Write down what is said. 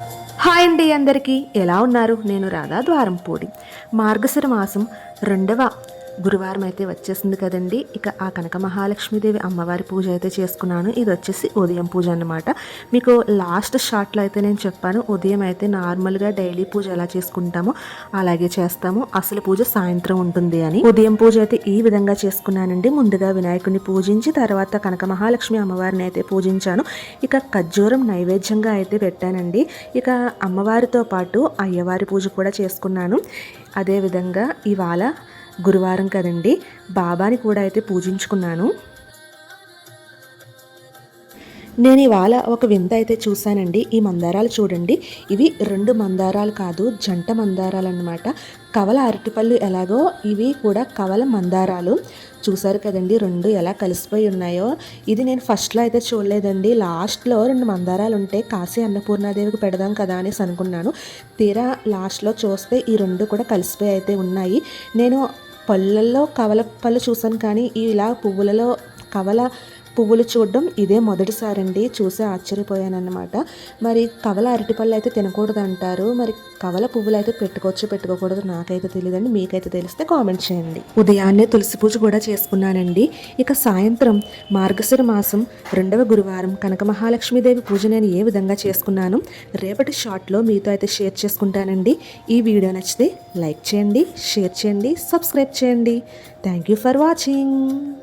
Hi అండి అందరికీ. ఎలా ఉన్నారు? నేను రాధా ద్వారంపూడి మార్గశిర మాసం రెండవ గురువారం అయితే వచ్చేసింది కదండి. ఇక ఆ కనక మహాలక్ష్మీదేవి అమ్మవారి పూజ అయితే చేసుకున్నాను. ఇది వచ్చేసి ఉదయం పూజ అన్నమాట. మీకు లాస్ట్ షార్ట్లో అయితే నేను చెప్పాను. ఉదయం అయితే నార్మల్గా డైలీ పూజ ఎలా చేసుకుంటామో అలాగే చేస్తాము. అసలు పూజ సాయంత్రం ఉంటుంది అని. ఉదయం పూజ అయితే ఈ విధంగా చేసుకున్నానండి. ముందుగా వినాయకుడిని పూజించి తర్వాత కనక మహాలక్ష్మి అమ్మవారిని అయితే పూజించాను. ఇక ఖర్జూరం నైవేద్యంగా అయితే పెట్టానండి. ఇక అమ్మవారితో పాటు అయ్యవారి పూజ కూడా చేసుకున్నాను. అదేవిధంగా ఇవాళ గురువారం కదండి. బాబాని కూడా అయితే పూజించుకున్నాను. నేను ఇవాళ ఒక వింత అయితే చూశానండి. ఈ మందారాలు చూడండి. ఇవి రెండు మందారాలు కాదు జంట మందారాలు అన్నమాట. కవల అరటిపళ్ళు ఎలాగో ఇవి కూడా కవల మందారాలు. చూసారు కదండి రెండు ఎలా కలిసిపోయి ఉన్నాయో. ఇది నేను ఫస్ట్లో అయితే చూడలేదండి. లాస్ట్లో రెండు మందారాలు ఉంటే కాశీ అన్నపూర్ణాదేవికి పెడదాం కదా అనేసి అనుకున్నాను. తీరా లాస్ట్లో చూస్తే ఈ రెండు కూడా కలిసిపోయి అయితే ఉన్నాయి. నేను పళ్ళల్లో కవల పళ్ళు చూసాను కానీ ఇలా పువ్వులలో కవల పువ్వులు చూడడం ఇదే మొదటిసారండి. చూసి ఆశ్చర్యపోయానన్నమాట. మరి కవల అరటిపళ్ళు అయితే తినకూడదు అంటారు మరి కవల పువ్వులు అయితే పెట్టుకోవచ్చు పెట్టుకోకూడదు నాకైతే తెలియదండి మీకైతే తెలిస్తే కామెంట్ చేయండి. ఉదయాన్నే తులసి పూజ కూడా చేసుకున్నానండి. ఇక సాయంత్రం మార్గశిర మాసం రెండవ గురువారం కనక మహాలక్ష్మీదేవి పూజ నేను ఏ విధంగా చేసుకున్నాను రేపటి షార్ట్లో మీతో అయితే షేర్ చేసుకుంటానండి. ఈ వీడియో నచ్చితే లైక్ చేయండి షేర్ చేయండి సబ్స్క్రైబ్ చేయండి. Thank you for watching.